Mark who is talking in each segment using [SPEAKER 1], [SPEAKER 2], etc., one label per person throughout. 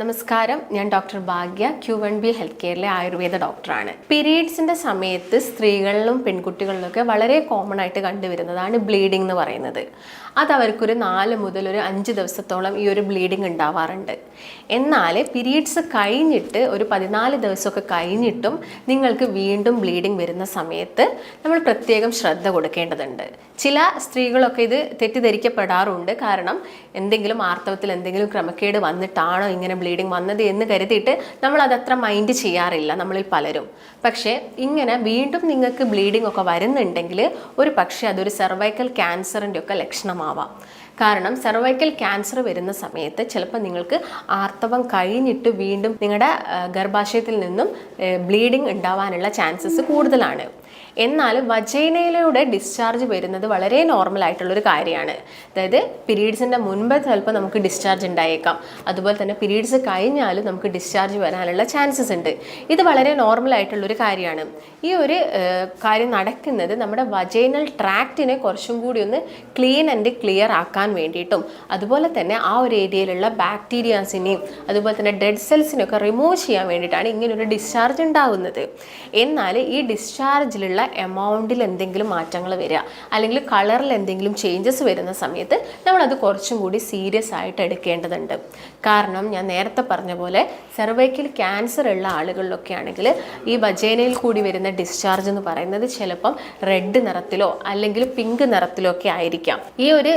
[SPEAKER 1] നമസ്കാരം. ഞാൻ doctor Bhagya Q one B health കെയറിലെ Ayurveda ഡോക്ടറാണ്. പീരീഡ്സിന്റെ സമയത്ത് സ്ത്രീകളിലും പെൺകുട്ടികളിലും ഒക്കെ വളരെ കോമൺ ആയിട്ട് കണ്ടുവരുന്നതാണ് ബ്ലീഡിംഗ് എന്ന് പറയുന്നത്. അത് അവർക്കൊരു നാല് മുതൽ ഒരു അഞ്ച് ദിവസത്തോളം ഈ ഒരു ബ്ലീഡിങ് ഉണ്ടാവാറുണ്ട്. എന്നാൽ പീരീഡ്സ് കഴിഞ്ഞിട്ട് ഒരു പതിനാല് ദിവസമൊക്കെ കഴിഞ്ഞിട്ടും നിങ്ങൾക്ക് വീണ്ടും ബ്ലീഡിങ് വരുന്ന സമയത്ത് നമ്മൾ പ്രത്യേകം ശ്രദ്ധ കൊടുക്കേണ്ടതുണ്ട്. ചില സ്ത്രീകളൊക്കെ ഇത് തെറ്റിദ്ധരിക്കപ്പെടാറുണ്ട്. കാരണം എന്തെങ്കിലും ആർത്തവത്തിൽ എന്തെങ്കിലും ക്രമക്കേട് വന്നിട്ടാണോ ഇങ്ങനെ ബ്ലീഡിങ് വന്നത് എന്ന് കരുതിയിട്ട് നമ്മൾ അതത്ര മൈൻഡ് ചെയ്യാറില്ല നമ്മളിൽ പലരും. പക്ഷേ ഇങ്ങനെ വീണ്ടും നിങ്ങൾക്ക് ബ്ലീഡിംഗ് ഒക്കെ വരുന്നുണ്ടെങ്കിൽ ഒരു പക്ഷേ അതൊരു സെർവൈക്കൽ ക്യാൻസറിന്റെ ഒക്കെ ലക്ഷണമാവാം കാരണം സെർവൈക്കൽ ക്യാൻസർ വരുന്ന സമയത്ത് ചിലപ്പോൾ നിങ്ങൾക്ക് ആർത്തവം കഴിഞ്ഞിട്ട് വീണ്ടും നിങ്ങളുടെ ഗർഭാശയത്തിൽ നിന്നും ബ്ലീഡിങ് ഉണ്ടാവാനുള്ള ചാൻസസ് കൂടുതലാണ്. എന്നാൽ വജൈനയിലൂടെ ഡിസ്ചാർജ് വരുന്നത് വളരെ നോർമൽ ആയിട്ടുള്ളൊരു കാര്യമാണ്. അതായത് പീരീഡ്സിന്റെ മുൻപ് ചിലപ്പോൾ നമുക്ക് ഡിസ്ചാർജ് ഉണ്ടായേക്കാം. അതുപോലെ തന്നെ പീരീഡ്സ് കഴിഞ്ഞാലും നമുക്ക് ഡിസ്ചാർജ് വരാനുള്ള ചാൻസസ് ഉണ്ട്. ഇത് വളരെ നോർമൽ ആയിട്ടുള്ളൊരു കാര്യമാണ്. ഈ ഒരു കാര്യം നടക്കുന്നത് നമ്മുടെ വജൈനൽ ട്രാക്റ്റിനെ കുറച്ചും കൂടി ഒന്ന് ക്ലീൻ ആൻഡ് ക്ലിയർ ആക്കാൻ വേണ്ടിയിട്ടും അതുപോലെ തന്നെ ആ ഒരു ഏരിയയിലുള്ള ബാക്ടീരിയാസിനെയും അതുപോലെ തന്നെ ഡെഡ് സെൽസിനെയൊക്കെ റിമൂവ് ചെയ്യാൻ വേണ്ടിയിട്ടാണ് ഇങ്ങനൊരു ഡിസ്ചാർജ് ഉണ്ടാകുന്നത് എന്നാൽ ഈ ഡിസ്ചാർജിലുള്ള എമൗണ്ടിൽ എന്തെങ്കിലും മാറ്റങ്ങൾ വരിക അല്ലെങ്കിൽ കളറിൽ എന്തെങ്കിലും ചേഞ്ചസ് വരുന്ന സമയത്ത് നമ്മളത് കുറച്ചും കൂടി സീരിയസ് ആയിട്ട് എടുക്കേണ്ടതുണ്ട്. കാരണം ഞാൻ നേരത്തെ പറഞ്ഞ പോലെ സെർവൈക്കൽ ക്യാൻസർ ഉള്ള ആളുകളിലൊക്കെ ആണെങ്കിൽ ഈ ബജേനയിൽ കൂടി വരുന്ന ഡിസ്ചാർജ് എന്ന് പറയുന്നത് ചിലപ്പം റെഡ് നിറത്തിലോ അല്ലെങ്കിൽ പിങ്ക് നിറത്തിലോ ഒക്കെ ആയിരിക്കാം. ഈ ഒരു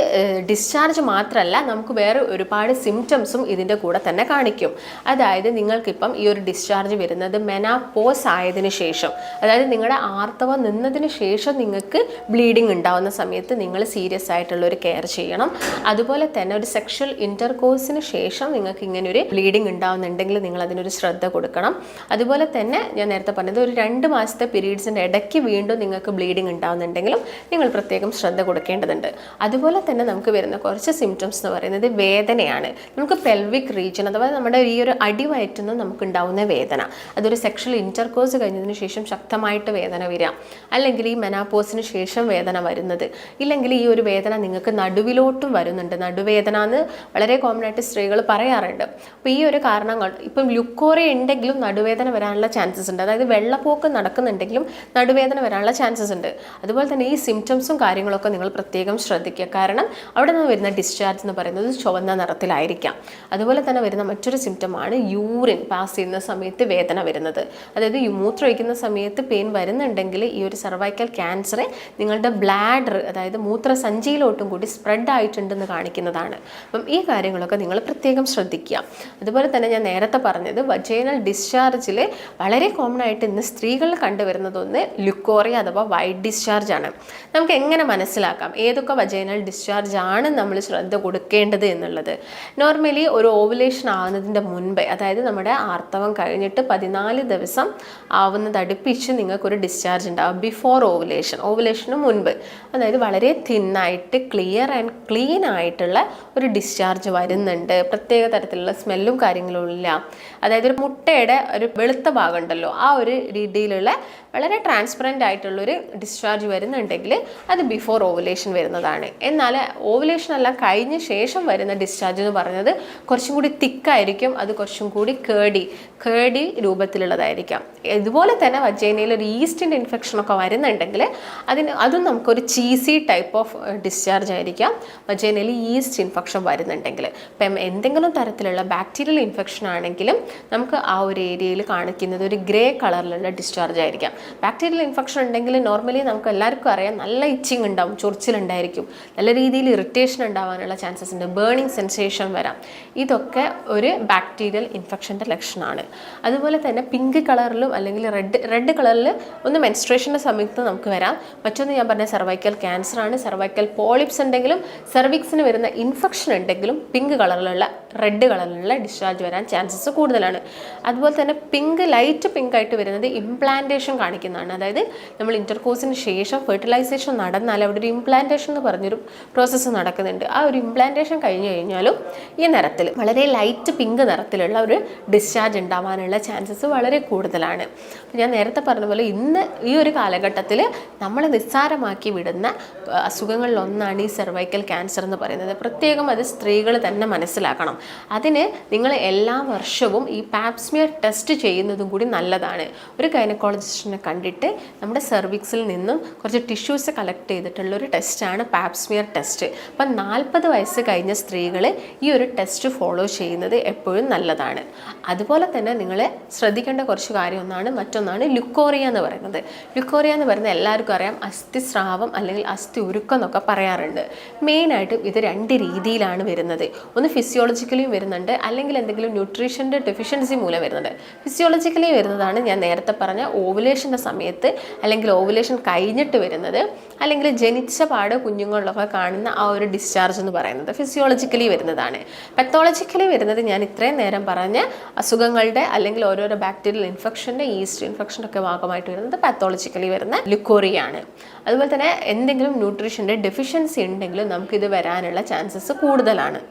[SPEAKER 1] ഡിസ്ചാർജ് മാത്രമല്ല നമുക്ക് വേറെ ഒരുപാട് സിംറ്റംസും ഇതിന്റെ കൂടെ തന്നെ കാണിക്കും. അതായത് നിങ്ങൾക്കിപ്പം ഈ ഒരു ഡിസ്ചാർജ് വരുന്നത് മെനാപ്പോസ് ആയതിനു ശേഷം അതായത് നിങ്ങളുടെ ആർത്തവം നിന്നതിന് ശേഷം നിങ്ങൾക്ക് ബ്ലീഡിങ് ഉണ്ടാവുന്ന സമയത്ത് നിങ്ങൾ സീരിയസ് ആയിട്ടുള്ള ഒരു കെയർ ചെയ്യണം. അതുപോലെ തന്നെ ഒരു സെക്ഷൽ ഇന്റർകോഴ്സിന് ശേഷം നിങ്ങൾക്ക് ഇങ്ങനെ ഒരു ബ്ലീഡിങ് ഉണ്ടാവുന്നുണ്ടെങ്കിൽ നിങ്ങൾ അതിനൊരു ശ്രദ്ധ കൊടുക്കണം. അതുപോലെ തന്നെ ഞാൻ നേരത്തെ പറഞ്ഞത് ഒരു രണ്ട് മാസത്തെ പീരീഡ്സിന്റെ ഇടയ്ക്ക് വീണ്ടും നിങ്ങൾക്ക് ബ്ലീഡിങ് ഉണ്ടാവുന്നുണ്ടെങ്കിലും നിങ്ങൾ പ്രത്യേകം ശ്രദ്ധ കൊടുക്കേണ്ടതുണ്ട്. അതുപോലെ തന്നെ നമുക്ക് വരുന്ന കുറച്ച് സിംറ്റംസ് എന്ന് പറയുന്നത് വേദനയാണ്. നമുക്ക് പെൽവിക് റീജിയൻ അഥവാ നമ്മുടെ ഈ ഒരു അടിവയറ്റുനിന്ന് നമുക്ക് ഉണ്ടാവുന്ന വേദന. അതൊരു സെക്ഷൽ ഇന്റർകോഴ്സ് കഴിഞ്ഞതിന് ശേഷം ശക്തമായിട്ട് വേദന വരിക. അല്ലെങ്കിൽ ഈ മെനാപ്പോസിന് ശേഷം വേദന വരുന്നത്. ഇല്ലെങ്കിൽ ഈ ഒരു വേദന നിങ്ങൾക്ക് നടുവിലോട്ടും വരുന്നുണ്ട്. നടുവേദന എന്ന് വളരെ കോമൺ ആയിട്ട് സ്ത്രീകൾ പറയാറുണ്ട്. അപ്പോൾ ഈ ഒരു കാരണങ്ങൾ ഇപ്പം ലുക്കോറിയ ഉണ്ടെങ്കിലും നടുവേദന വരാനുള്ള ചാൻസസ് ഉണ്ട്. അതായത് വെള്ളപ്പോക്ക് നടക്കുന്നുണ്ടെങ്കിലും നടുവേദന വരാനുള്ള ചാൻസസ് ഉണ്ട്. അതുപോലെ തന്നെ ഈ സിംറ്റംസും കാര്യങ്ങളൊക്കെ നിങ്ങൾ പ്രത്യേകം ശ്രദ്ധിക്കുക. കാരണം അവിടെ നിന്ന് വരുന്ന ഡിസ്ചാർജ് എന്ന് പറയുന്നത് ചുവന്ന നിറത്തിലായിരിക്കാം. അതുപോലെ തന്നെ വരുന്ന മറ്റൊരു സിംറ്റമാണ് യൂറിൻ പാസ് ചെയ്യുന്ന സമയത്ത് വേദന വരുന്നത്. അതായത് മൂത്രം മൂത്രമൊഴിക്കുന്ന സമയത്ത് പെയിൻ വരുന്നുണ്ടെങ്കിൽ ഈ ഒരു സർവൈക്കൽ ക്യാൻസർ നിങ്ങളുടെ ബ്ലാഡർ അതായത് മൂത്രസഞ്ചിയിലോട്ടും കൂടി സ്പ്രെഡ് ആയിട്ടുണ്ടെന്ന് കാണിക്കുന്നതാണ്. അപ്പം ഈ കാര്യങ്ങളൊക്കെ നിങ്ങൾ പ്രത്യേകം ശ്രദ്ധിക്കുക. അതുപോലെ തന്നെ ഞാൻ നേരത്തെ പറഞ്ഞത് വജൈനൽ ഡിസ്ചാർജിൽ വളരെ കോമൺ ആയിട്ട് ഇന്ന് സ്ത്രീകൾ കണ്ടുവരുന്നത് ഒന്ന് ലുക്കോറിയ അഥവാ വൈറ്റ് ഡിസ്ചാർജ് ആണ്. നമുക്ക് എങ്ങനെ മനസ്സിലാക്കാം? ഏതൊക്കെ വജൈനൽ ഡിസ്ചാർജ് ആണ് നമ്മൾ ശ്രദ്ധ കൊടുക്കേണ്ടത് എന്നുള്ളത്? നോർമലി ഒരു ഓവുലേഷൻ ആവുന്നതിന്റെ മുൻപേ അതായത് നമ്മുടെ ആർത്തവം കഴിഞ്ഞിട്ട് പതിനാല് ദിവസം ആവുന്നത് അടുപ്പിച്ച് നിങ്ങൾക്കൊരു ഡിസ്ചാർജ് ഉണ്ടാവും. ബിഫോർ ഓവുലേഷൻ ഓവുലേഷന് മുൻപ്. അതായത് വളരെ തിന്നായിട്ട് ക്ലിയർ ആൻഡ് ക്ലീൻ ആയിട്ടുള്ള ഒരു ഡിസ്ചാർജ് വരുന്നുണ്ട്. പ്രത്യേക തരത്തിലുള്ള സ്മെല്ലും കാര്യങ്ങളും ഇല്ല. അതായത് ഒരു മുട്ടയുടെ ഒരു വെളുത്ത ഭാഗം ഉണ്ടല്ലോ ആ ഒരു രീതിയിലുള്ള വളരെ ട്രാൻസ്പെറന്റ് ആയിട്ടുള്ളൊരു ഡിസ്ചാർജ് വരുന്നുണ്ടെങ്കിൽ അത് ബിഫോർ ഓവുലേഷൻ വരുന്നതാണ്. എന്നാൽ ഓവുലേഷൻ എല്ലാം കഴിഞ്ഞ ശേഷം വരുന്ന ഡിസ്ചാർജ് എന്ന് പറയുന്നത് കുറച്ചും കൂടി തിക്കായിരിക്കും അത് കുറച്ചും കൂടി കേടി കേടി രൂപത്തിലുള്ളതായിരിക്കാം. ഇതുപോലെ തന്നെ വജൈനയിൽ ഒരു ഈസ്റ്റിന്റെ ഇൻഫെക്ഷൻ ഒക്കെ വരുന്നുണ്ടെങ്കിൽ അതിന് അതും നമുക്കൊരു ചീസി ടൈപ്പ് ഓഫ് ഡിസ്ചാർജ് ആയിരിക്കാം. വജൈനയിൽ ഈസ്റ്റ് ഇൻഫെക്ഷൻ വരുന്നുണ്ടെങ്കിൽ. ഇപ്പം എന്തെങ്കിലും തരത്തിലുള്ള ബാക്ടീരിയൽ ഇൻഫെക്ഷൻ ആണെങ്കിലും നമുക്ക് ആ ഒരു ഏരിയയിൽ കാണിക്കുന്നത് ഒരു ഗ്രേ കളറിലുള്ള ഡിസ്ചാർജ് ആയിരിക്കാം. ബാക്ടീരിയൽ ഇൻഫെക്ഷൻ ഉണ്ടെങ്കിൽ നോർമലി നമുക്ക് എല്ലാവർക്കും അറിയാം നല്ല ഇച്ചിങ് ഉണ്ടാവും ചൊറിച്ചിലുണ്ടായിരിക്കും നല്ല രീതിയിൽ ഇറിറ്റേഷൻ ഉണ്ടാവാനുള്ള ചാൻസസ് ഉണ്ട്. ബേണിംഗ് സെൻസേഷൻ വരാം. ഇതൊക്കെ ഒരു ബാക്ടീരിയൽ ഇൻഫെക്ഷന്റെ ലക്ഷണമാണ്. അതുപോലെ തന്നെ പിങ്ക് കളറിലും അല്ലെങ്കിൽ റെഡ് റെഡ് കളറിൽ ഒന്ന് മെൻസ്ട്രേഷന്റെ സമയത്ത് നമുക്ക് വരാം. മറ്റൊന്ന് ഞാൻ പറഞ്ഞ സെർവൈക്കൽ ക്യാൻസർ ആണ്. സെർവൈക്കൽ പോളിപ്സ് ഉണ്ടെങ്കിലും സെർവിക്സിന് വരുന്ന ഇൻഫെക്ഷൻ ഉണ്ടെങ്കിലും പിങ്ക് കളറിലുള്ള റെഡ് കളറിലുള്ള ഡിസ്ചാർജ് വരാൻ ചാൻസസ് കൂടുതലാണ്. അതുപോലെ തന്നെ പിങ്ക് ലൈറ്റ് പിങ്ക് ആയിട്ട് വരുന്നത് ഇംപ്ലാന്റേഷൻ കാണിക്കുന്നതാണ്. അതായത് നമ്മൾ ഇന്റർകോഴ്സിന് ശേഷം ഫെർട്ടിലൈസേഷൻ നടന്നാൽ അവിടെ ഒരു ഇംപ്ലാന്റേഷൻ എന്ന് പറഞ്ഞൊരു പ്രോസസ്സ് നടക്കുന്നുണ്ട്. ആ ഒരു ഇംപ്ലാന്റേഷൻ കഴിഞ്ഞു കഴിഞ്ഞാലും ഈ നിറത്തിൽ വളരെ ലൈറ്റ് പിങ്ക് നിറത്തിലുള്ള ഒരു ഡിസ്ചാർജ് ഉണ്ടാവാനുള്ള ചാൻസസ് വളരെ കൂടുതലാണ്. ഞാൻ നേരത്തെ പറഞ്ഞ പോലെ ഇന്ന് ഈ ഒരു കാലഘട്ടത്തിൽ നമ്മൾ നിസ്സാരമാക്കി വിടുന്ന അസുഖങ്ങളിലൊന്നാണ് ഈ സെർവൈക്കൽ ക്യാൻസർ എന്ന് പറയുന്നത്. പ്രത്യേകം അത് സ്ത്രീകൾ തന്നെ മനസ്സിലാക്കണം. അതിന് നിങ്ങൾ എല്ലാ വർഷവും ഈ പാപ്സ്മിയർ ടെസ്റ്റ് ചെയ്യുന്നതും കൂടി നല്ലതാണ്. ഒരു ഗൈനക്കോളജിസ്റ്റിനെ കണ്ടിട്ട് നമ്മുടെ സെർവിക്സിൽ നിന്നും കുറച്ച് ടിഷ്യൂസ് കളക്ട് ചെയ്തിട്ടുള്ള ഒരു ടെസ്റ്റാണ് പാപ്സ്മിയർ ടെസ്റ്റ് അപ്പം നാൽപ്പത് വയസ്സ് കഴിഞ്ഞ സ്ത്രീകൾ ഈ ഒരു ടെസ്റ്റ് ഫോളോ ചെയ്യുന്നത് എപ്പോഴും നല്ലതാണ്. അതുപോലെ തന്നെ നിങ്ങൾ ശ്രദ്ധിക്കേണ്ട കുറച്ച് കാര്യം ഒന്നാണ് മറ്റൊന്നാണ് ലുക്കോറിയ എന്ന് പറയുന്നത്. ലുക്കോറിയ എന്ന് പറയുന്നത് എല്ലാവർക്കും അറിയാം അസ്ഥിസ്രാവം അല്ലെങ്കിൽ അസ്ഥി ഉരുക്കം എന്നൊക്കെ പറയാറുണ്ട്. മെയിനായിട്ടും ഇത് രണ്ട് രീതിയിലാണ് വരുന്നത്. ഒന്ന് ഫിസിയോളജിക്കലിയും വരുന്നുണ്ട് അല്ലെങ്കിൽ എന്തെങ്കിലും ന്യൂട്രീഷന്റെ ഡെഫിഷ്യൻസി മൂലം വരുന്നുണ്ട്. ഫിസിയോളജിക്കലി വരുന്നതാണ് ഞാൻ നേരത്തെ പറഞ്ഞ ഓവുലേഷന്റെ സമയത്ത് അല്ലെങ്കിൽ ഓവുലേഷൻ കഴിഞ്ഞിട്ട് വരുന്നത് അല്ലെങ്കിൽ ജനിച്ച പാട് കുഞ്ഞുങ്ങളിലൊക്കെ കാണുന്ന ആ ഒരു ഡിസ്ചാർജ് എന്ന് പറയുന്നത് ഫിസിയോളജിക്കലി വരുന്നതാണ്. പെത്തോളജിക്കലി വരുന്നത് ഞാൻ ഇത്രയും നേരം പറഞ്ഞ അസുഖങ്ങളുടെ അല്ലെങ്കിൽ ഓരോരോ ബാക്ടീരിയൽ ഇൻഫെക്ഷന്റെ ഈസ്റ്റ് ഇൻഫെക്ഷന്റെ ഒക്കെ ഭാഗമായിട്ട് വരുന്നത് പാത്തോളജിക്കലി വരുന്ന ലുക്കോറിയാണ് അതുപോലെ തന്നെ എന്തെങ്കിലും ന്യൂട്രീഷന്റെ ഡെഫിഷ്യൻസി ഉണ്ടെങ്കിലും നമുക്കിത് വരാനുള്ള ചാൻസസ് കൂടുതലാണ്.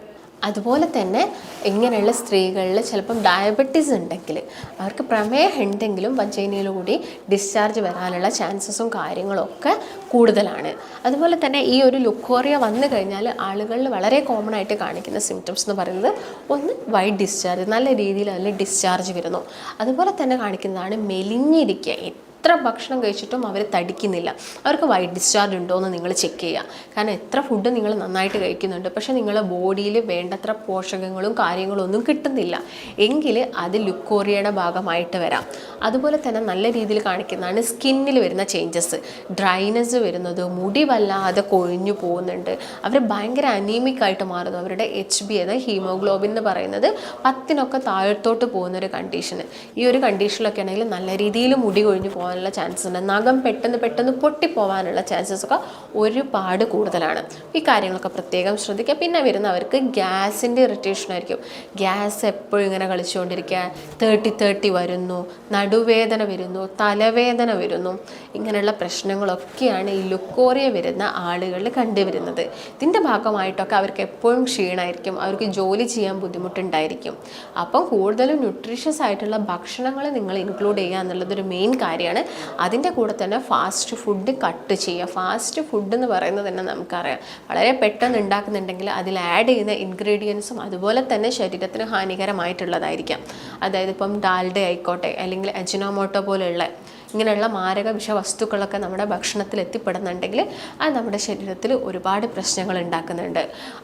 [SPEAKER 1] അതുപോലെ തന്നെ ഇങ്ങനെയുള്ള സ്ത്രീകളിൽ ചിലപ്പം ഡയബറ്റീസ് ഉണ്ടെങ്കിൽ അവർക്ക് പ്രമേഹം ഉണ്ടെങ്കിലും വജൈനയിലൂടെ ഡിസ്ചാർജ് വരാനുള്ള ചാൻസസും കാര്യങ്ങളൊക്കെ കൂടുതലാണ്. അതുപോലെ തന്നെ ഈ ഒരു ലുക്കോറിയ വന്നു കഴിഞ്ഞാൽ ആളുകളിൽ വളരെ കോമൺ ആയിട്ട് കാണിക്കുന്ന സിംറ്റംസ് എന്ന് പറയുന്നത് ഒന്ന് വൈറ്റ് ഡിസ്ചാർജ് നല്ല രീതിയിൽ അതിൽ ഡിസ്ചാർജ് വരുന്നു. അതുപോലെ തന്നെ കാണിക്കുന്നതാണ് മെലിഞ്ഞിരിക്കുക എത്ര ഭക്ഷണം കഴിച്ചിട്ടും അവർ തടിക്കുന്നില്ല. അവർക്ക് വൈറ്റ് ഡിസ്ചാർജ് ഉണ്ടോ എന്ന് നിങ്ങൾ ചെക്ക് ചെയ്യുക കാരണം എത്ര ഫുഡ് നിങ്ങൾ നന്നായിട്ട് കഴിക്കുന്നുണ്ട്. പക്ഷേ നിങ്ങളുടെ ബോഡിയിൽ വേണ്ടത്ര പോഷകങ്ങളും കാര്യങ്ങളും ഒന്നും കിട്ടുന്നില്ല. എങ്കിൽ അത് ലുക്കോറിയയുടെ ഭാഗമായിട്ട് വരാം. അതുപോലെ തന്നെ നല്ല രീതിയിൽ കാണിക്കുന്നതാണ് സ്കിന്നിൽ വരുന്ന ചേഞ്ചസ് ഡ്രൈനെസ് വരുന്നത് മുടി വല്ലാതെ കൊഴിഞ്ഞു പോകുന്നുണ്ട്. അവർ ഭയങ്കര അനീമിക് ആയിട്ട് മാറുന്നു. അവരുടെ എച്ച് ബി അതായത് ഹീമോഗ്ലോബിൻ എന്ന് പറയുന്നത് പത്തിനൊക്കെ താഴത്തോട്ട് പോകുന്ന ഒരു കണ്ടീഷന് ഈ ഒരു കണ്ടീഷനിലൊക്കെ ആണെങ്കിൽ നല്ല രീതിയിൽ മുടി കൊഴിഞ്ഞു പോകാനുള്ള ചാൻസസ് ഉണ്ട്. നഖം പെട്ടെന്ന് പെട്ടെന്ന് പൊട്ടിപ്പോവാനുള്ള ചാൻസസ് ഒക്കെ ഒരുപാട് കൂടുതലാണ്. ഈ കാര്യങ്ങളൊക്കെ പ്രത്യേകം ശ്രദ്ധിക്കുക. പിന്നെ വരുന്നവർക്ക് ഗ്യാസിന്റെ ഇറിറ്റേഷൻ ആയിരിക്കും. ഗ്യാസ് എപ്പോഴും ഇങ്ങനെ കളിച്ചുകൊണ്ടിരിക്കുക. തേർട്ടി തേർട്ടി വരുന്നു. നടുവേദന വരുന്നു. തലവേദന വരുന്നു. ഇങ്ങനെയുള്ള പ്രശ്നങ്ങളൊക്കെയാണ് ഈ ലുക്കോറിയ വരുന്ന ആളുകളിൽ കണ്ടുവരുന്നത്. ഇതിന്റെ ഭാഗമായിട്ടൊക്കെ അവർക്ക് എപ്പോഴും ക്ഷീണമായിരിക്കും അവർക്ക് ജോലി ചെയ്യാൻ ബുദ്ധിമുട്ടുണ്ടായിരിക്കും. അപ്പം കൂടുതലും ന്യൂട്രീഷ്യസ് ആയിട്ടുള്ള ഭക്ഷണങ്ങൾ നിങ്ങൾ ഇൻക്ലൂഡ് ചെയ്യുക എന്നുള്ളതൊരു മെയിൻ കാര്യമാണ്. അതിന്റെ കൂടെ തന്നെ ഫാസ്റ്റ് ഫുഡ് കട്ട് ചെയ്യുക. ഫാസ്റ്റ് ഫുഡ് എന്ന് പറയുന്നത് തന്നെ നമുക്കറിയാം. വളരെ പെട്ടെന്ന് ഉണ്ടാക്കുന്നുണ്ടെങ്കിൽ അതിൽ ആഡ് ചെയ്യുന്ന ഇൻഗ്രീഡിയൻസും അതുപോലെ തന്നെ ശരീരത്തിന് ഹാനികരമായിട്ടുള്ളതായിരിക്കാം. അതായത് ഇപ്പം ഡാൽഡ ആയിക്കോട്ടെ അല്ലെങ്കിൽ അജിനോമോട്ടോ പോലെയുള്ള ഇങ്ങനെയുള്ള മാരക വിഷവസ്തുക്കളൊക്കെ നമ്മുടെ ഭക്ഷണത്തിൽ എത്തിപ്പെടുന്നുണ്ടെങ്കിൽ അത് നമ്മുടെ ശരീരത്തിൽ ഒരുപാട് പ്രശ്നങ്ങൾ ഉണ്ടാക്കുന്നുണ്ട്.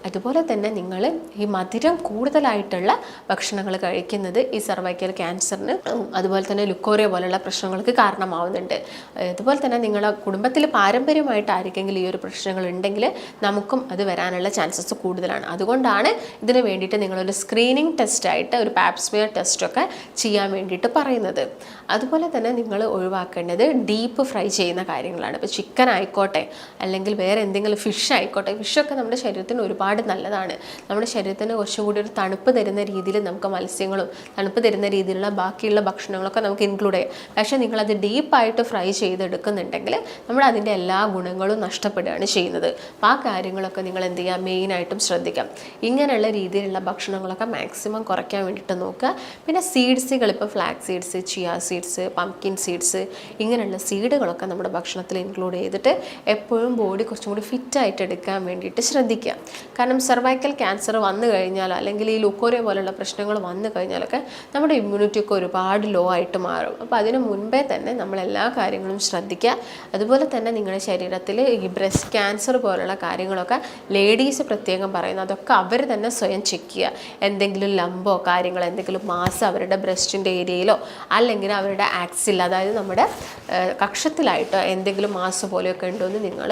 [SPEAKER 1] അതുപോലെ തന്നെ നിങ്ങൾ ഈ മധുരം കൂടുതലായിട്ടുള്ള ഭക്ഷണങ്ങൾ കഴിക്കുന്നത് ഈ സർവൈക്കൽ ക്യാൻസറിന് അതുപോലെ തന്നെ ലുക്കോറിയ പോലുള്ള പ്രശ്നങ്ങൾക്ക് കാരണമാവുന്നുണ്ട്. അതുപോലെ തന്നെ നിങ്ങളുടെ കുടുംബത്തിൽ പാരമ്പര്യമായിട്ട് ആർക്കെങ്കിലും ഈ ഒരു പ്രശ്നങ്ങൾ ഉണ്ടെങ്കിൽ നമുക്കും അത് വരാനുള്ള ചാൻസസ് കൂടുതലാണ്. അതുകൊണ്ടാണ് ഇതിന് വേണ്ടിയിട്ട് നിങ്ങളൊരു സ്ക്രീനിങ് ടെസ്റ്റായിട്ട് ഒരു പാപ്സ്മിയർ ടെസ്റ്റൊക്കെ ചെയ്യാൻ വേണ്ടിയിട്ട് പറയുന്നത്. അതുപോലെ തന്നെ നിങ്ങൾ ഒഴിവാക്കേണ്ടത് ഡീപ്പ് ഫ്രൈ ചെയ്യുന്ന കാര്യങ്ങളാണ്. ഇപ്പോൾ ചിക്കൻ ആയിക്കോട്ടെ അല്ലെങ്കിൽ വേറെ എന്തെങ്കിലും ഫിഷ് ആയിക്കോട്ടെ ഫിഷൊക്കെ നമ്മുടെ ശരീരത്തിന് ഒരുപാട് നല്ലതാണ്. നമ്മുടെ ശരീരത്തിന് കുറച്ചും കൂടി ഒരു തണുപ്പ് തരുന്ന രീതിയിൽ നമുക്ക് മത്സ്യങ്ങളും തണുപ്പ് തരുന്ന രീതിയിലുള്ള ബാക്കിയുള്ള ഭക്ഷണങ്ങളൊക്കെ നമുക്ക് ഇൻക്ലൂഡ് ചെയ്യാം. പക്ഷേ നിങ്ങളത് ഡീപ്പായിട്ട് ഫ്രൈ ചെയ്തെടുക്കുന്നുണ്ടെങ്കിൽ നമ്മൾ അതിന്റെ എല്ലാ ഗുണങ്ങളും നഷ്ടപ്പെടുകയാണ് ചെയ്യുന്നത്. അപ്പോൾ ആ കാര്യങ്ങളൊക്കെ നിങ്ങൾ എന്ത് ചെയ്യുക? മെയിനായിട്ടും ശ്രദ്ധിക്കാം. ഇങ്ങനെയുള്ള രീതിയിലുള്ള ഭക്ഷണങ്ങളൊക്കെ മാക്സിമം കുറയ്ക്കാൻ വേണ്ടിയിട്ട് നോക്കുക. പിന്നെ സീഡ്സുകൾ ഇപ്പോൾ flax seeds chia seeds pumpkin seeds ഇങ്ങനെയുള്ള സീഡുകളൊക്കെ നമ്മുടെ ഭക്ഷണത്തിൽ ഇൻക്ലൂഡ് ചെയ്തിട്ട് എപ്പോഴും ബോഡി കുറച്ചും കൂടി ഫിറ്റായിട്ട് എടുക്കാൻ വേണ്ടിയിട്ട് ശ്രദ്ധിക്കുക. കാരണം സെർവൈക്കൽ ക്യാൻസർ വന്നു കഴിഞ്ഞാൽ അല്ലെങ്കിൽ ഈ ലുക്കോറിയ പോലുള്ള പ്രശ്നങ്ങൾ വന്നു കഴിഞ്ഞാലൊക്കെ നമ്മുടെ ഇമ്മ്യൂണിറ്റി ഒക്കെ ഒരുപാട് ലോ ആയിട്ട് മാറും. അപ്പോൾ അതിന് മുൻപേ തന്നെ നമ്മൾ എല്ലാ കാര്യങ്ങളും ശ്രദ്ധിക്കുക. അതുപോലെ തന്നെ നിങ്ങളുടെ ശരീരത്തിൽ ഈ ബ്രസ്റ്റ് ക്യാൻസർ പോലുള്ള കാര്യങ്ങളൊക്കെ ലേഡീസ് പ്രത്യേകം പറയുന്നത് അതൊക്കെ അവർ തന്നെ സ്വയം ചെക്ക് ചെയ്യുക. എന്തെങ്കിലും ലംബോ കാര്യങ്ങളോ എന്തെങ്കിലും മാസം അവരുടെ ബ്രസ്റ്റിന്റെ ഏരിയയിലോ അല്ലെങ്കിൽ അവരുടെ ആക്സിൽ അതായത് നമ്മുടെ ഏഹ്, കക്ഷത്തിലായിട്ടോ എന്തെങ്കിലും മാസ് പോലെയൊക്കെ ഉണ്ടോ എന്ന് നിങ്ങൾ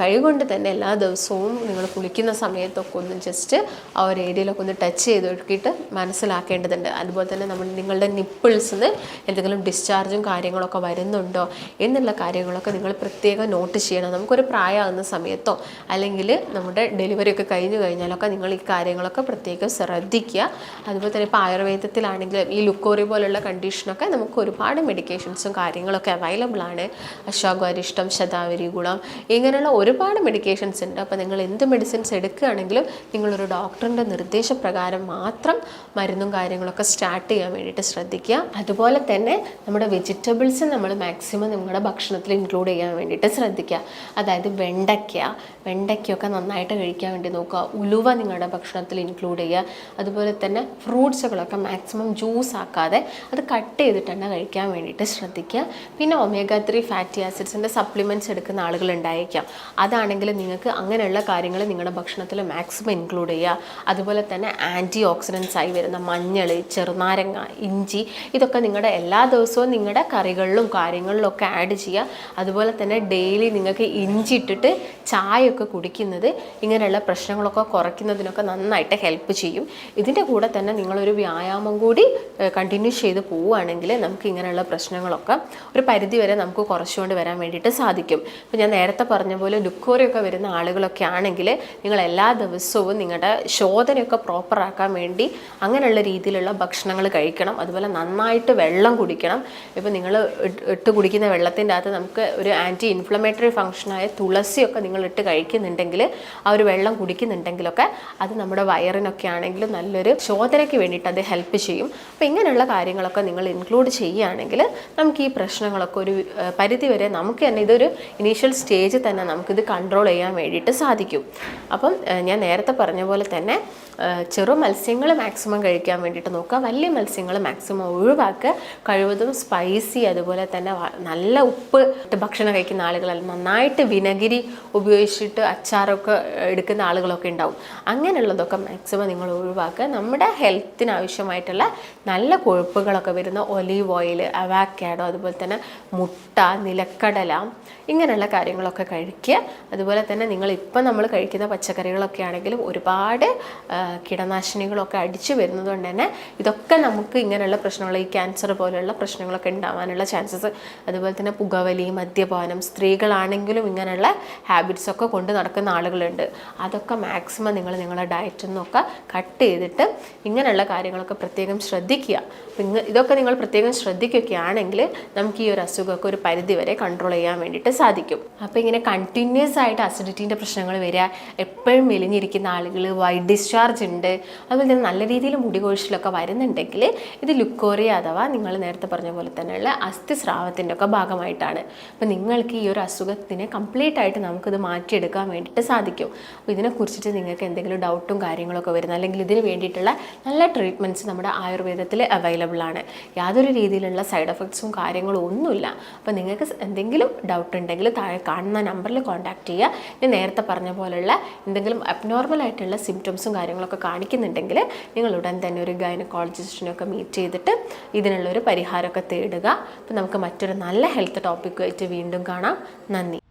[SPEAKER 1] കൈകൊണ്ട് തന്നെ എല്ലാ ദിവസവും നിങ്ങൾ കുളിക്കുന്ന സമയത്തൊക്കെ ഒന്ന് ജസ്റ്റ് ആ ഒരു ഏരിയയിലൊക്കെ ഒന്ന് ടച്ച് ചെയ്ത് നോക്കിയിട്ട് മനസ്സിലാക്കേണ്ടതുണ്ട്. അതുപോലെ തന്നെ നമ്മൾ നിങ്ങളുടെ നിപ്പിൾസിന് എന്തെങ്കിലും ഡിസ്ചാർജും കാര്യങ്ങളൊക്കെ വരുന്നുണ്ടോ എന്നുള്ള കാര്യങ്ങളൊക്കെ നിങ്ങൾ പ്രത്യേകം നോട്ട് ചെയ്യണം. നമുക്കൊരു പ്രായമാകുന്ന സമയത്തോ അല്ലെങ്കിൽ നമ്മുടെ ഡെലിവറി ഒക്കെ കഴിഞ്ഞു കഴിഞ്ഞാലൊക്കെ നിങ്ങൾ ഈ കാര്യങ്ങളൊക്കെ പ്രത്യേകം ശ്രദ്ധിക്കുക. അതുപോലെ തന്നെ ഇപ്പോൾ ആയുർവേദത്തിലാണെങ്കിലും ഈ ലുക്കോറി പോലുള്ള കണ്ടീഷനൊക്കെ നമുക്ക് ഒരുപാട് മെഡിക്കേഷൻസും കാര്യങ്ങളും കാര്യങ്ങളൊക്കെ അവൈലബിൾ ആണ്. അശ്വാഗാരിഷ്ടം ശതാവരി ഗുണം. ഇങ്ങനെയുള്ള ഒരുപാട് മെഡിക്കേഷൻസ് ഉണ്ട്. അപ്പോൾ നിങ്ങൾ എന്ത് മെഡിസിൻസ് എടുക്കുകയാണെങ്കിലും നിങ്ങളൊരു ഡോക്ടറിന്റെ നിർദ്ദേശപ്രകാരം മാത്രം മരുന്നും കാര്യങ്ങളൊക്കെ സ്റ്റാർട്ട് ചെയ്യാൻ വേണ്ടിയിട്ട് ശ്രദ്ധിക്കുക. അതുപോലെ തന്നെ നമ്മുടെ വെജിറ്റബിൾസ് നമ്മൾ മാക്സിമം നിങ്ങളുടെ ഭക്ഷണത്തിൽ ഇൻക്ലൂഡ് ചെയ്യാൻ വേണ്ടിയിട്ട് ശ്രദ്ധിക്കുക. അതായത് വെണ്ടയ്ക്ക വെണ്ടയ്ക്കൊക്കെ നന്നായിട്ട് കഴിക്കാൻ വേണ്ടി നോക്കുക. ഉലുവ നിങ്ങളുടെ ഭക്ഷണത്തിൽ ഇൻക്ലൂഡ് ചെയ്യുക. അതുപോലെ തന്നെ ഫ്രൂട്ട്സുകളൊക്കെ മാക്സിമം ജ്യൂസ് ആക്കാതെ അത് കട്ട് ചെയ്തിട്ട് കഴിക്കാൻ വേണ്ടിയിട്ട് ശ്രദ്ധിക്കുക. പിന്നെ ഒമേഗ ത്രീ ഫാറ്റി ആസിഡ്സിന്റെ സപ്ലിമെന്റ്സ് എടുക്കുന്ന ആളുകൾ ഉണ്ടായിരിക്കാം. അതാണെങ്കിൽ നിങ്ങൾക്ക് അങ്ങനെയുള്ള കാര്യങ്ങൾ നിങ്ങളുടെ ഭക്ഷണത്തിൽ മാക്സിമം ഇൻക്ലൂഡ് ചെയ്യുക. അതുപോലെ തന്നെ ആന്റി ഓക്സിഡൻസ് ആയി വരുന്ന മഞ്ഞൾ ചെറുനാരങ്ങ ഇഞ്ചി ഇതൊക്കെ നിങ്ങളുടെ എല്ലാ ദിവസവും നിങ്ങളുടെ കറികളിലും കാര്യങ്ങളിലും ഒക്കെ ആഡ് ചെയ്യുക. അതുപോലെ തന്നെ ഡെയിലി നിങ്ങൾക്ക് ഇഞ്ചി ഇട്ടിട്ട് ചായയൊക്കെ കുടിക്കുന്നത് ഇങ്ങനെയുള്ള പ്രശ്നങ്ങളൊക്കെ കുറയ്ക്കുന്നതിനൊക്കെ നന്നായിട്ട് ഹെൽപ്പ് ചെയ്യും. ഇതിന്റെ കൂടെ തന്നെ നിങ്ങളൊരു വ്യായാമം കൂടി കണ്ടിന്യൂ ചെയ്ത് പോവുകയാണെങ്കിൽ നമുക്ക് ഇങ്ങനെയുള്ള പ്രശ്നങ്ങളൊക്കെ ഒരു പരിധി വരെ നമുക്ക് കുറച്ചുകൊണ്ട് വരാൻ വേണ്ടിയിട്ട് സാധിക്കും. അപ്പോൾ ഞാൻ നേരത്തെ പറഞ്ഞ പോലെ ലുക്കോറിയൊക്കെ വരുന്ന ആളുകളൊക്കെ ആണെങ്കിൽ നിങ്ങൾ എല്ലാ ദിവസവും നിങ്ങളുടെ ശോധനയൊക്കെ പ്രോപ്പറാക്കാൻ വേണ്ടി അങ്ങനെയുള്ള രീതിയിലുള്ള ഭക്ഷണങ്ങൾ കഴിക്കണം. അതുപോലെ നന്നായിട്ട് വെള്ളം കുടിക്കണം. ഇപ്പോൾ നിങ്ങൾ ഇട്ട് കുടിക്കുന്ന വെള്ളത്തിന്റെ അകത്ത് നമുക്ക് ഒരു ആന്റി ഇൻഫ്ലമേറ്ററി ഫംഗ്ഷനായ തുളസിയൊക്കെ നിങ്ങൾ ഇട്ട് കഴിക്കുന്നുണ്ടെങ്കിൽ ആ ഒരു വെള്ളം കുടിക്കുന്നുണ്ടെങ്കിലൊക്കെ അത് നമ്മുടെ വയറിനൊക്കെ ആണെങ്കിലും നല്ലൊരു ശോധനയ്ക്ക് വേണ്ടിയിട്ട് അത് ഹെൽപ്പ് ചെയ്യും. അപ്പോൾ ഇങ്ങനെയുള്ള കാര്യങ്ങളൊക്കെ നിങ്ങൾ ഇൻക്ലൂഡ് ചെയ്യുകയാണെങ്കിൽ നമുക്ക് ഈ പ്രശ്നങ്ങളൊക്കെ ഒരു പരിധിവരെ പരിധി വരെ നമുക്ക് തന്നെ ഇതൊരു ഇനീഷ്യൽ സ്റ്റേജ് തന്നെ നമുക്കിത് കൺട്രോൾ ചെയ്യാൻ വേണ്ടിയിട്ട് സാധിക്കും. അപ്പം ഞാൻ നേരത്തെ പറഞ്ഞ പോലെ തന്നെ ചെറു മത്സ്യങ്ങൾ മാക്സിമം കഴിക്കാൻ വേണ്ടിയിട്ട് നോക്കുക. വലിയ മത്സ്യങ്ങൾ മാക്സിമം ഒഴിവാക്കുക. കഴിവതും സ്പൈസി അതുപോലെ തന്നെ നല്ല ഉപ്പ് ഭക്ഷണം കഴിക്കുന്ന ആളുകളല്ല നന്നായിട്ട് വിനഗിരി ഉപയോഗിച്ചിട്ട് അച്ചാറൊക്കെ എടുക്കുന്ന ആളുകളൊക്കെ ഉണ്ടാവും. അങ്ങനെയുള്ളതൊക്കെ മാക്സിമം നിങ്ങൾ ഒഴിവാക്കുക. നമ്മുടെ ഹെൽത്തിന് ആവശ്യമായിട്ടുള്ള നല്ല കൊഴുപ്പുകളൊക്കെ വരുന്ന ഒലീവ് ഓയിൽ അവാക്കാഡോ അതുപോലെ തന്നെ മുട്ട നിലക്കടല ഇങ്ങനെയുള്ള കാര്യങ്ങളൊക്കെ കഴിക്കുക. അതുപോലെ തന്നെ നിങ്ങൾ ഇപ്പം നമ്മൾ കഴിക്കുന്ന പച്ചക്കറികളൊക്കെ ആണെങ്കിലും ഒരുപാട് കീടനാശിനികളൊക്കെ അടിച്ചു വരുന്നതുകൊണ്ട് തന്നെ ഇതൊക്കെ നമുക്ക് ഇങ്ങനെയുള്ള പ്രശ്നങ്ങൾ ഈ ക്യാൻസർ പോലെയുള്ള പ്രശ്നങ്ങളൊക്കെ ഉണ്ടാവാനുള്ള ചാൻസസ്. അതുപോലെ തന്നെ പുകവലി മദ്യപാനം സ്ത്രീകളാണെങ്കിലും ഇങ്ങനെയുള്ള ഹാബിറ്റ്സൊക്കെ കൊണ്ട് നടക്കുന്ന ആളുകളുണ്ട്. അതൊക്കെ മാക്സിമം നിങ്ങൾ നിങ്ങളുടെ ഡയറ്റിൽ നിന്നൊക്കെ കട്ട് ചെയ്തിട്ട് ഇങ്ങനെയുള്ള കാര്യങ്ങളൊക്കെ പ്രത്യേകം ശ്രദ്ധിക്കുക. ഇതൊക്കെ നിങ്ങൾ പ്രത്യേകം ശ്രദ്ധിക്കുകയാണെങ്കിൽ നമുക്ക് ഈ ഒരു അസുഖമൊക്കെ ഒരു പരിധി വരെ കൺട്രോൾ ചെയ്യാൻ വേണ്ടിയിട്ട് സാധിക്കും. അപ്പോൾ ഇങ്ങനെ കണ്ടിന്യൂസ് ആയിട്ട് അസിഡിറ്റീന്റെ പ്രശ്നങ്ങൾ വരിക എപ്പോഴും മെലിഞ്ഞിരിക്കുന്ന ആളുകൾ വൈറ്റ് ഡിസ്ചാർജ് ഉണ്ട് അതുപോലെ തന്നെ നല്ല രീതിയിൽ മുടി കൊഴിച്ചിലൊക്കെ വരുന്നുണ്ടെങ്കിൽ ഇത് ലുക്കോറിയ അഥവാ നിങ്ങൾ നേരത്തെ പറഞ്ഞ പോലെ തന്നെയുള്ള അസ്ഥിസ്രാവത്തിന്റെ ഒക്കെ ഭാഗമായിട്ടാണ്. അപ്പോൾ നിങ്ങൾക്ക് ഈ ഒരു അസുഖത്തിനെ കംപ്ലീറ്റ് ആയിട്ട് നമുക്കിത് മാറ്റിയെടുക്കാൻ വേണ്ടിയിട്ട് സാധിക്കും. അപ്പോൾ ഇതിനെക്കുറിച്ചിട്ട് നിങ്ങൾക്ക് എന്തെങ്കിലും ഡൗട്ടും കാര്യങ്ങളൊക്കെ വരുന്ന അല്ലെങ്കിൽ ഇതിന് വേണ്ടിയിട്ടുള്ള നല്ല ട്രീറ്റ്മെന്റ്സ് നമ്മുടെ ആയുർവേദത്തിൽ അവൈലബിൾ ആണ്. യാതൊരു രീതിയിലുള്ള സൈഡ് എഫക്ട്സും കാര്യങ്ങളും ഒന്നുമില്ല അപ്പോൾ നിങ്ങൾക്ക് എന്തെങ്കിലും ഡൗട്ട് ഉണ്ടെങ്കിൽ താഴെ കാണുന്ന നമ്പറിൽ കോൺടാക്റ്റ് ചെയ്യുക. ഞാൻ നേരത്തെ പറഞ്ഞ പോലെയുള്ള എന്തെങ്കിലും അബ്നോർമൽ ആയിട്ടുള്ള സിംറ്റംസും കാര്യങ്ങളൊക്കെ കാണിക്കുന്നുണ്ടെങ്കിൽ നിങ്ങൾ ഉടൻ തന്നെ ഒരു ഗൈനക്കോളജിസ്റ്റിനൊക്കെ മീറ്റ് ചെയ്തിട്ട് ഇതിനുള്ളൊരു പരിഹാരമൊക്കെ തേടുക. അപ്പോൾ നമുക്ക് മറ്റൊരു നല്ല ഹെൽത്ത് ടോപ്പിക്കുമായിട്ട് വീണ്ടും കാണാം. നന്ദി.